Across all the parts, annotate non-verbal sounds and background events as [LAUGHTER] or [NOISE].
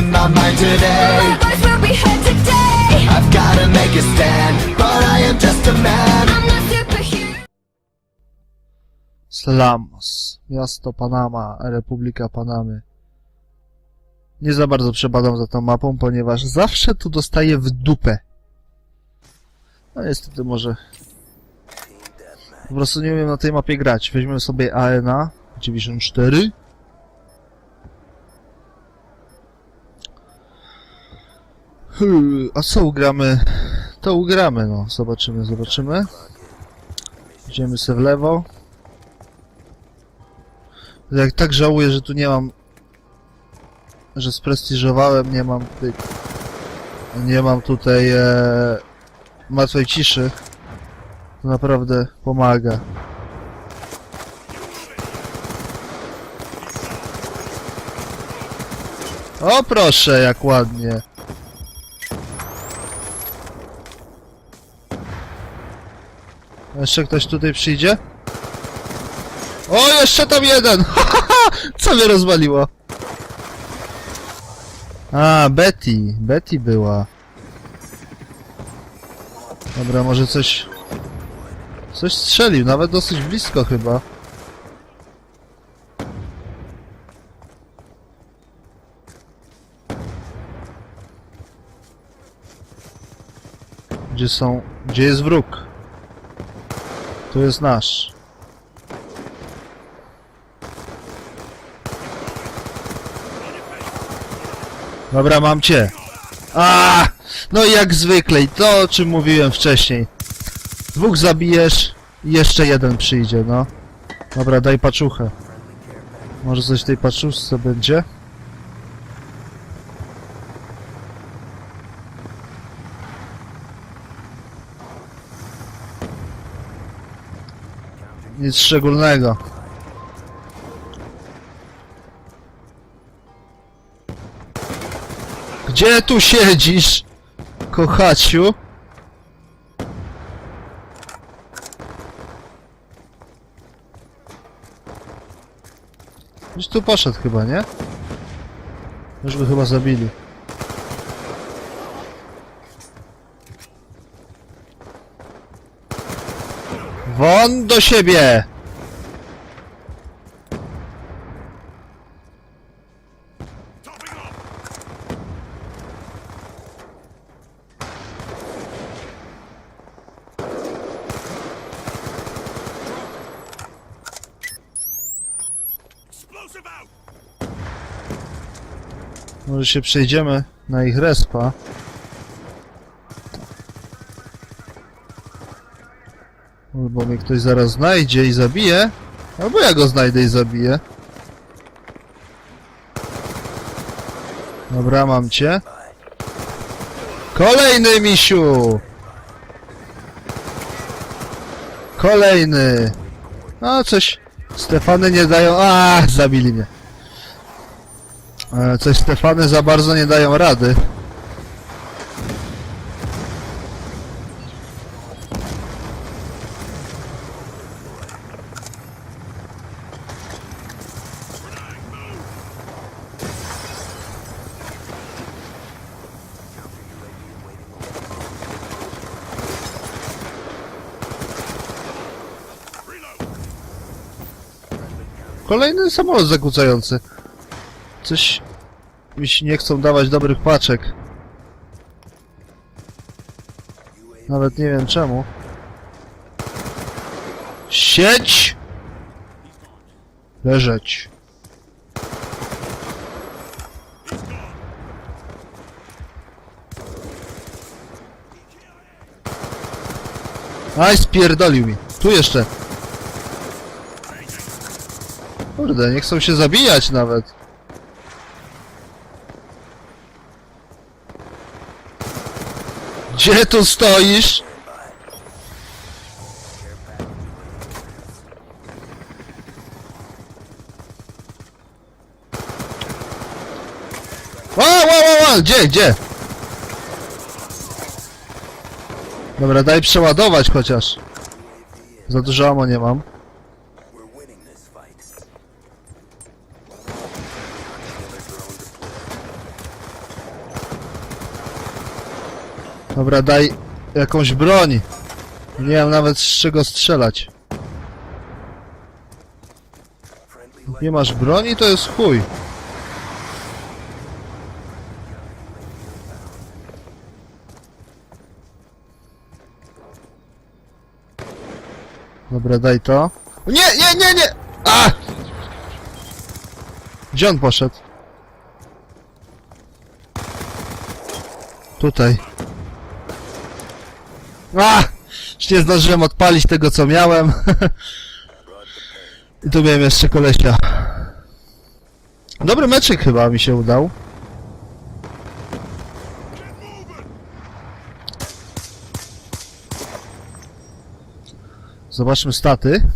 Speaking my mind today Otherwise where we head today I've gotta make a stand But I am just a man I'm not Slamos, miasto Panama, Republika Panamy. Nie za bardzo przebadam za tą mapą, ponieważ zawsze tu dostaję w dupę. No niestety może... Po prostu nie umiem na tej mapie grać. Weźmiemy sobie ANA 94. A co ugramy? To ugramy, no. Zobaczymy, zobaczymy. Idziemy sobie w lewo. Jak tak żałuję, że tu nie mam... Że sprestiżowałem, nie mam tutaj... Nie mam tutaj e, martwej ciszy. To naprawdę pomaga. O proszę, jak ładnie. Jeszcze ktoś tutaj przyjdzie? O, jeszcze tam jeden! [LAUGHS] Co mnie rozwaliło? A, Betty. Betty była. Dobra, może coś... Coś strzelił, nawet dosyć blisko chyba. Gdzie są... Gdzie jest wróg? Tu jest nasz. Dobra, mam cię. A, No i jak zwykle, to o czym mówiłem wcześniej. Dwóch zabijesz i jeszcze jeden przyjdzie, no. Dobra, daj paczuchę. Może coś w tej paczuszce będzie? Nic szczególnego. Gdzie tu siedzisz, kochaciu? Już tu poszedł chyba, nie? Już go chyba zabili. Won do siebie! Może się przejdziemy na ich respa. Albo mnie ktoś zaraz znajdzie i zabije. Albo ja go znajdę i zabiję. Dobra, mam cię. Kolejny misiu! Kolejny! No coś... Stefany nie dają... A, zabili mnie. E, Coś Stefany za bardzo nie dają rady. Kolejny samolot zakłócający. Coś mi się nie chcą dawać dobrych paczek. Nawet nie wiem czemu. Sieć! Leżeć. Aj, spierdolił mi. Tu jeszcze. Kurde, nie chcą się zabijać nawet. Gdzie tu stoisz? Ła, ła, ła, ła, gdzie, gdzie? Dobra, daj przeładować chociaż. Za dużo amo nie mam. Dobra, daj jakąś broń. Nie mam nawet z czego strzelać. Nie masz broni, to jest chuj. Dobra, daj to. Nie, nie, nie, nie! A! Gdzie on poszedł? Tutaj. A! Już nie zdążyłem odpalić tego, co miałem. [LAUGHS] I tu miałem jeszcze kolesia. Dobry meczek chyba mi się udał. Zobaczmy staty.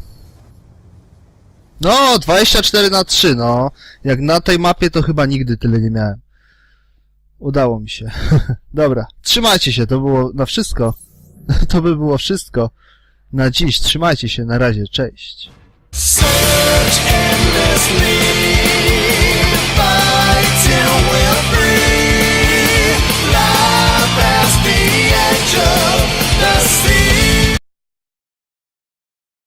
No, 24 na 3, no. Jak na tej mapie to chyba nigdy tyle nie miałem. Udało mi się. [LAUGHS] Dobra, trzymajcie się, to było na wszystko. [LAUGHS] To by było wszystko na dziś. Trzymajcie się, na razie, cześć.